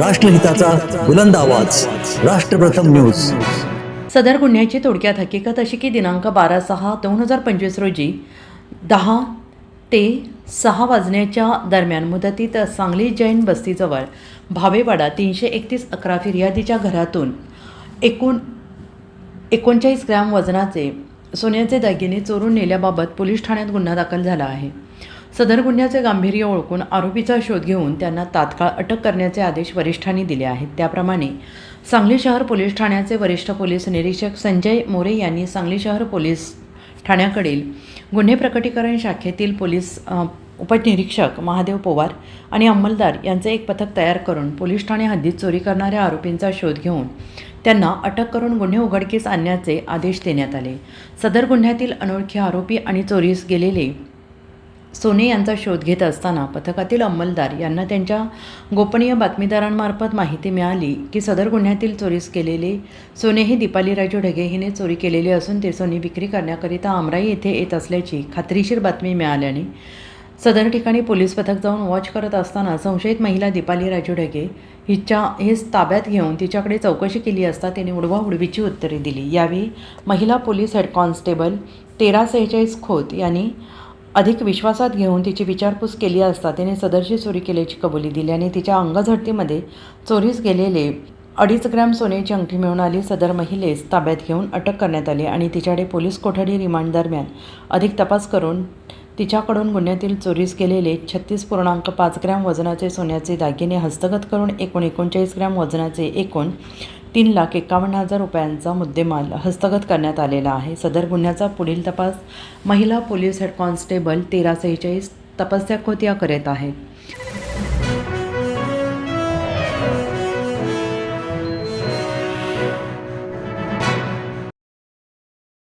राष्ट्रहिताचा बुलंद आवाज. राष्ट्रप्रथम न्यूज. सदर गुन्ह्याची थोडक्यात हकीकत अशी की दिनांक बारा सहा दोन हजार पंचवीस रोजी दहा ते सहा वाजण्याच्या दरम्यान मुदतीत सांगली जैन बस्तीजवळ भावेवाडा तीनशे एकतीस अकरा फिर्यादीच्या घरातून एकूण एकोणचाळीस ग्रॅम वजनाचे सोन्याचे दागिने चोरून नेल्याबाबत पोलीस ठाण्यात गुन्हा दाखल झाला आहे. सदर गुन्ह्याचे गांभीर्य ओळखून आरोपीचा शोध घेऊन त्यांना तात्काळ अटक करण्याचे आदेश वरिष्ठांनी दिले आहेत. त्याप्रमाणे सांगली शहर पोलीस ठाण्याचे वरिष्ठ पोलीस निरीक्षक संजय मोरे यांनी सांगली शहर पोलीस ठाण्याकडील गुन्हे प्रकटीकरण शाखेतील पोलीस उपनिरीक्षक महादेव पोवार आणि अंमलदार यांचे एक पथक तयार करून पोलीस ठाणे हद्दीत चोरी करणाऱ्या आरोपींचा शोध घेऊन त्यांना अटक करून गुन्हे उघडकीस आणण्याचे आदेश देण्यात आले. सदर गुन्ह्यातील अनोळखी आरोपी आणि चोरीस गेलेले सोने यांचा शोध घेत असताना पथकातील अंमलदार यांना त्यांच्या गोपनीय बातमीदारांमार्फत माहिती मिळाली की सदर गुन्ह्यातील चोरीस केलेले सोने हे दीपाली राजू ढगे हिने चोरी केलेले असून ते सोने विक्री करण्याकरिता आमराई येथे येत असल्याची खात्रीशीर बातमी मिळाल्याने सदर ठिकाणी पोलीस पथक जाऊन वॉच करत असताना संशयित महिला दीपाली राजू ढगे हिच्या हेच ताब्यात घेऊन तिच्याकडे चौकशी केली असता तिने उडवा उडवीची उत्तरे दिली. यावेळी महिला पोलीस हेड कॉन्स्टेबल तेरा सेहेचाळीस खोत यांनी अधिक विश्वासात घेऊन तिची विचारपूस केली असता तिने सदरची चोरी केल्याची कबुली दिली आणि तिच्या अंगझडतीमध्ये चोरीस गेलेले अडीच ग्रॅम सोन्याची अंगठी मिळून आली. सदर महिलेस ताब्यात घेऊन अटक करण्यात आली आणि तिच्याकडे पोलीस कोठडी रिमांड दरम्यान अधिक तपास करून तिच्याकडून गुन्ह्यातील चोरीस केलेले छत्तीस पूर्णांक पाच ग्रॅम वजनाचे सोन्याचे दागिने हस्तगत करून एकूण एकोणचाळीस ग्रॅम वजनाचे एकूण तीन लाख एकावन्न हजार रुपयांचा मुद्देमाल हस्तगत करण्यात आलेला आहे. सदर गुन्ह्याचा पुढील तपास महिला पोलीस हेड कॉन्स्टेबल तेरा सेहेचाळीस तपस्या खोतिया करत आहेत